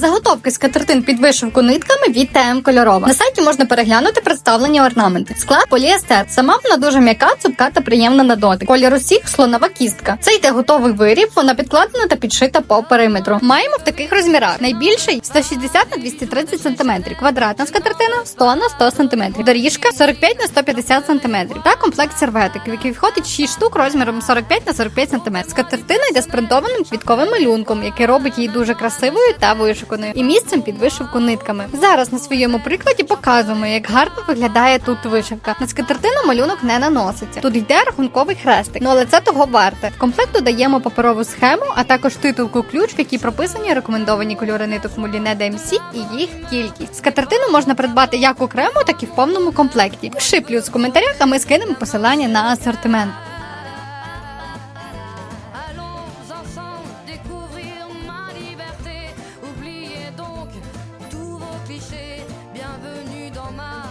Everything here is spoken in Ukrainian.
Заготовки скатертин під вишивку нитками від ТМ Кольорова. На сайті можна переглянути представлені орнаменти. Склад поліестер. Сама вона дуже м'яка, цупка та приємна на дотик. Колір усіх слонова кістка. Це йде готовий виріб, вона підкладена та підшита по периметру. Маємо в таких розмірах. Найбільший 160 на 230 см, квадратна скатертина 100 на 100 см, доріжка 45 на 150 см та комплект серветок, в який входить 6 штук розміром 45 на 45 см. Скатертина йде з принтованим квітковим малюнком, який робить її дуже красивою та вишуканою, і місцем під вишивку нитками. Зараз на своєму прикладі показуємо, як гарно виглядає тут вишивка. На скатертину малюнок не наноситься. Тут йде рахунковий хрестик, ну але це того варте. В комплект додаємо паперову схему, а також титулку ключ, в якій прописані рекомендовані кольори ниток Муліне DMC і їх кількість. Скатертину можна придбати як окремо, так і в повному комплекті. Пиши плюс в коментарях, а ми скинемо посилання на асортимент. Bienvenue dans ma